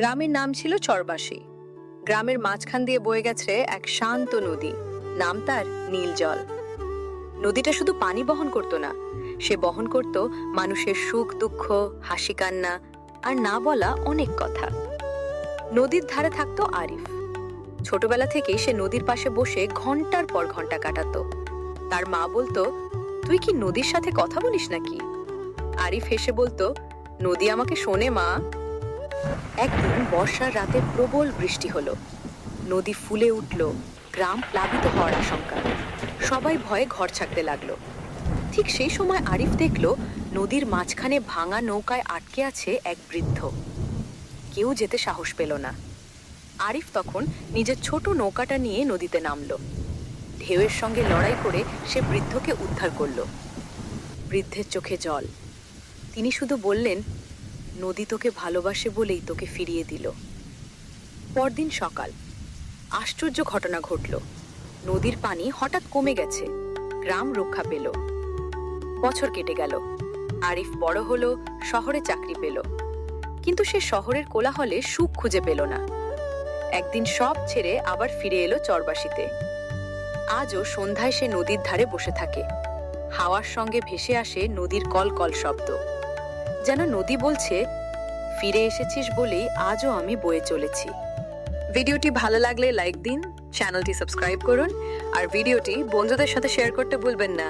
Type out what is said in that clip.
গ্রামের নাম ছিল চরবাসী। গ্রামের মাঝখান দিয়ে বয়ে গেছে এক শান্ত নদী। নাম তার নীলজল নদীটা শুধু পানি বহন করত না, সে বহন করত মানুষের সুখ, দুঃখ, হাসি, কান্না আর না বলা অনেক কথা। নদীর ধারে থাকতো আরিফ। ছোটবেলা থেকেই সে নদীর পাশে বসে ঘণ্টার পর ঘণ্টা কাটাত। তার মা বলতো, তুই কি নদীর সাথে কথা বলিস নাকি? আরিফ হেসে বলতো, নদী আমাকে শোনে মা। একদিন বর্ষার রাতে প্রবল বৃষ্টি হলো। নদী ফুলে উঠল, গ্রাম প্লাবিত হওয়ার আশঙ্কা। সবাই ভয়ে ঘর ছাড়তে লাগল। ঠিক সেই সময় আরিফ দেখল, নদীর মাঝখানে ভাঙা নৌকায় আটকে আছে এক বৃদ্ধ। কেউ যেতে সাহস পেল না। আরিফ তখন নিজের ছোট নৌকাটা নিয়ে নদীতে নামলো। ঢেউয়ের সঙ্গে লড়াই করে সে বৃদ্ধকে উদ্ধার করল। বৃদ্ধের চোখে জল। তিনি শুধু বললেন নদী তোকে ভালোবাসে বলেই তোকে ফিরিয়ে দিল। পরদিন সকাল, আশ্চর্য ঘটনা ঘটল। নদীর পানি হঠাৎ কমে গেছে, গ্রাম রক্ষা পেল। বছর কেটে গেল, আরিফ বড় হলো, শহরে চাকরি পেল। কিন্তু সে শহরের কোলাহলে সুখ খুঁজে পেল না। একদিন সব ছেড়ে আবার ফিরে এলো চরবাসিতে। আজও সন্ধ্যায় সে নদীর ধারে বসে থাকে। হাওয়ার সঙ্গে ভেসে আসে নদীর কল কল শব্দ। যেন নদী বলছে, ফিরে এসেছিস বলেই আজও আমি বয়ে চলেছি। ভিডিওটি ভালো লাগলে লাইক দিন, চ্যানেলটি সাবস্ক্রাইব করুন, আর ভিডিওটি বন্ধুদের সাথে শেয়ার করতে ভুলবেন না।